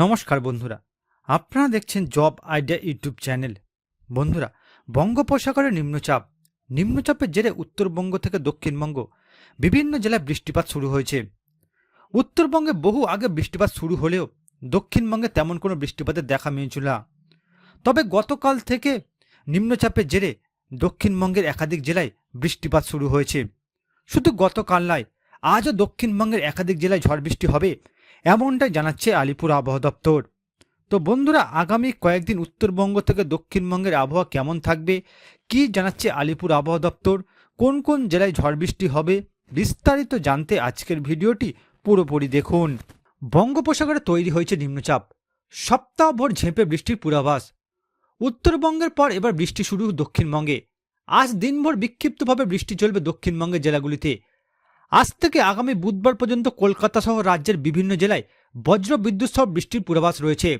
নমস্কার বন্ধুরা, আপনারা দেখছেন জব আইডিয়া ইউটিউব চ্যানেল। বন্ধুরা, বঙ্গোপসাগরে নিম্নচাপ, নিম্নচাপের জেরে উত্তরবঙ্গ থেকে দক্ষিণবঙ্গ, বিভিন্ন জেলায় বৃষ্টিপাত শুরু হয়েছে। উত্তরবঙ্গে বহু আগে বৃষ্টিপাত শুরু হলেও দক্ষিণবঙ্গে তেমন কোনো বৃষ্টিপাতের দেখা মিলছিল না। তবে গতকাল থেকে নিম্নচাপের জেরে দক্ষিণবঙ্গের একাধিক জেলায় বৃষ্টিপাত শুরু হয়েছে। শুধু গতকাল নয়, আজও দক্ষিণবঙ্গের একাধিক জেলায় ঝড় বৃষ্টি হবে এমনটাই জানাচ্ছে আলিপুর আবহাওয়া দপ্তর। তো বন্ধুরা, আগামী কয়েকদিন উত্তরবঙ্গ থেকে দক্ষিণবঙ্গের আবহাওয়া কেমন থাকবে? কি জানাচ্ছে আলিপুর আবহাওয়া দপ্তর? কোন কোন জেলায় ঝড় বৃষ্টি হবে? বিস্তারিত জানতে আজকের ভিডিওটি পুরোপুরি দেখুন। বঙ্গোপসাগরে তৈরি হয়েছে নিম্নচাপ। সপ্তাহভর ঝেঁপে বৃষ্টির পূর্বাভাস। উত্তরবঙ্গের পর এবার বৃষ্টি শুরু দক্ষিণবঙ্গে। আজ দিনভর বিক্ষিপ্তভাবে বৃষ্টি চলবে দক্ষিণবঙ্গের জেলাগুলিতে। আজ থেকে আগামী বুধবার পর্যন্ত কলকাতা সহ রাজ্যের বিভিন্ন জেলায় বজ্র বিদ্যুৎ সহ বৃষ্টির পূর্বাভাস রয়েছে।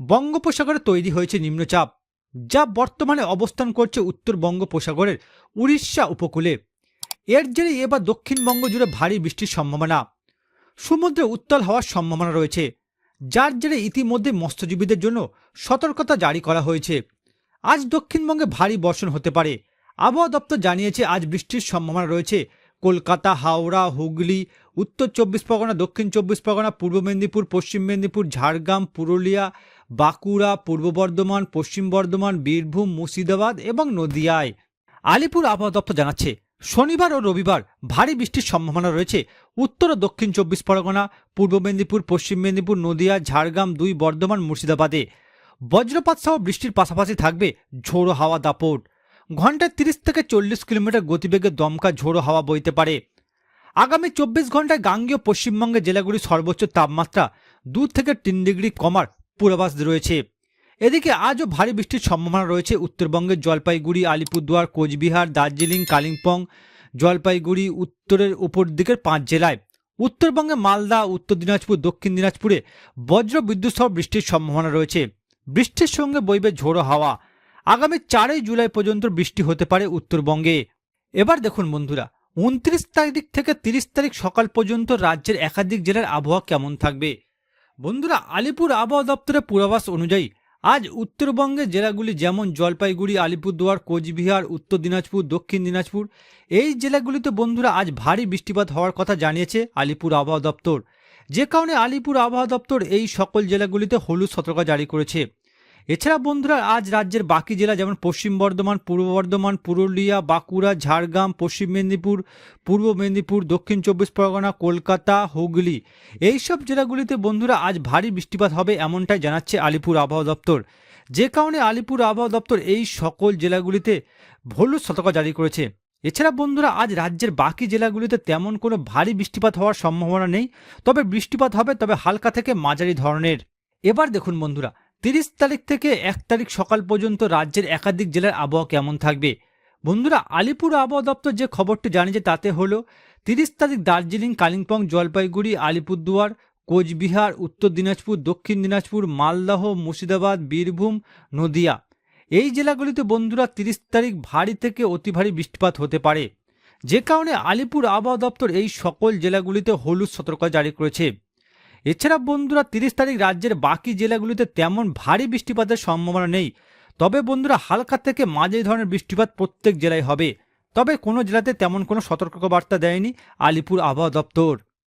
বঙ্গোপসাগরে তৈরি হয়েছে নিম্নচাপ, যা বর্তমানে অবস্থান করছে উত্তর বঙ্গোপসাগরের উড়িষ্যা উপকূলে। এর জেরে এবার দক্ষিণবঙ্গ জুড়ে ভারী বৃষ্টির সম্ভাবনা। সমুদ্রে উত্তাল হওয়ার সম্ভাবনা রয়েছে, যার জেরে ইতিমধ্যে মৎস্যজীবীদের জন্য সতর্কতা জারি করা হয়েছে। আজ দক্ষিণবঙ্গে ভারী বর্ষণ হতে পারে। আবহাওয়া দপ্তর জানিয়েছে, আজ বৃষ্টির সম্ভাবনা রয়েছে কলকাতা, হাওড়া, হুগলি, উত্তর চব্বিশ পরগনা, দক্ষিণ চব্বিশ পরগনা, পূর্ব মেদিনীপুর, পশ্চিম মেদিনীপুর, ঝাড়গ্রাম, পুরুলিয়া, বাঁকুড়া, পূর্ব বর্ধমান, পশ্চিম বর্ধমান, বীরভূম, মুর্শিদাবাদ এবং নদিয়ায়। আলিপুর আবহাওয়া দপ্তর জানাচ্ছে, শনিবার ও রবিবার ভারী বৃষ্টির সম্ভাবনা রয়েছে। উত্তর ও দক্ষিণ চব্বিশ পরগনা, পূর্ব মেদিনীপুর, পশ্চিম মেদিনীপুর, নদিয়া, ঝাড়গ্রাম, দুই বর্ধমান, মুর্শিদাবাদে। বজ্রপাত সহ বৃষ্টির পাশাপাশি থাকবে ঝোড়ো হাওয়া দাপট। ঘন্টায় তিরিশ থেকে চল্লিশ কিলোমিটার গতিবেগে দমকা ঝোড়ো হাওয়া বইতে পারে। আগামী চব্বিশ ঘন্টায় গাঙ্গীয় পশ্চিমবঙ্গের জেলাগুলির সর্বোচ্চ তাপমাত্রা দু থেকে তিন ডিগ্রি কমার পূর্বাভাস রয়েছে। এদিকে আজও ভারী বৃষ্টির সম্ভাবনা রয়েছে উত্তরবঙ্গের জলপাইগুড়ি, আলিপুরদুয়ার, কোচবিহার, দার্জিলিং, কালিম্পং, জলপাইগুড়ি, উত্তরের উপর দিকের পাঁচ জেলায়। উত্তরবঙ্গে মালদা, উত্তর দিনাজপুর, দক্ষিণ দিনাজপুরে বজ্র বিদ্যুৎ সহ বৃষ্টির সম্ভাবনা রয়েছে। বৃষ্টির সঙ্গে বইবে ঝোড়ো হাওয়া। আগামী চারই জুলাই পর্যন্ত বৃষ্টি হতে পারে উত্তরবঙ্গে। এবার দেখুন বন্ধুরা, উনত্রিশ তারিখ থেকে তিরিশ তারিখ সকাল পর্যন্ত রাজ্যের একাধিক জেলার আবহাওয়া কেমন থাকবে? বন্ধুরা, আলিপুর আবহাওয়া দপ্তরের পূর্বাভাস অনুযায়ী, আজ উত্তরবঙ্গের জেলাগুলি যেমন জলপাইগুড়ি, আলিপুরদুয়ার, কোচবিহার, উত্তর দিনাজপুর, দক্ষিণ দিনাজপুর, এই জেলাগুলিতে বন্ধুরা আজ ভারী বৃষ্টিপাত হওয়ার কথা জানিয়েছে আলিপুর আবহাওয়া দপ্তর। যে কারণে আলিপুর আবহাওয়া দপ্তর এই সকল জেলাগুলিতে হলুদ সতর্কতা জারি করেছে। এছাড়া বন্ধুরা, আজ রাজ্যের বাকি জেলা যেমন পশ্চিম বর্ধমান, পূর্ব বর্ধমান, পুরুলিয়া, বাঁকুড়া, ঝাড়গ্রাম, পশ্চিম মেদিনীপুর, পূর্ব মেদিনীপুর, দক্ষিণ চব্বিশ পরগনা, কলকাতা, হুগলি। এই সব জেলাগুলিতে বন্ধুরা, আজ ভারী বৃষ্টিপাত হবে এমনটাই জানাচ্ছে আলিপুর আবহাওয়া দপ্তর। যে কারণে আলিপুর আবহাওয়া দপ্তর এই সকল জেলাগুলিতে হলুদ সতর্কতা জারি করেছে। এছাড়া বন্ধুরা, আজ রাজ্যের বাকি জেলাগুলিতে তেমন কোনো ভারী বৃষ্টিপাত হওয়ার সম্ভাবনা নেই। তবে বৃষ্টিপাত হবে, তবে হালকা থেকে মাঝারি ধরনের। এবার দেখুন বন্ধুরা তিরিশ তারিখ থেকে এক তারিখ সকাল পর্যন্ত রাজ্যের একাধিক জেলার আবহাওয়া কেমন থাকবে? বন্ধুরা, আলিপুর আবহাওয়া দপ্তর যে খবরটি জানিয়েছে তাতে হলো, তিরিশ তারিখ দার্জিলিং, কালিম্পং, জলপাইগুড়ি, আলিপুরদুয়ার, কোচবিহার, উত্তর দিনাজপুর, দক্ষিণ দিনাজপুর, মালদহ, মুর্শিদাবাদ, বীরভূম, নদিয়া। এই জেলাগুলিতে বন্ধুরা তিরিশ তারিখ ভারী থেকে অতি ভারী বৃষ্টিপাত হতে পারে। যে কারণে আলিপুর আবহাওয়া দপ্তর এই সকল জেলাগুলিতে হলুদ সতর্কতা জারি করেছে। এছাড়া বন্ধুরা, তিরিশ তারিখ রাজ্যের বাকি জেলাগুলিতে তেমন ভারী বৃষ্টিপাতের সম্ভাবনা নেই। তবে বন্ধুরা, হালকা থেকে মাঝারি ধরনের বৃষ্টিপাত প্রত্যেক জেলায় হবে। তবে কোনো জেলাতে তেমন কোনো সতর্কবার্তা দেয়নি আলিপুর আবহাওয়া দপ্তর।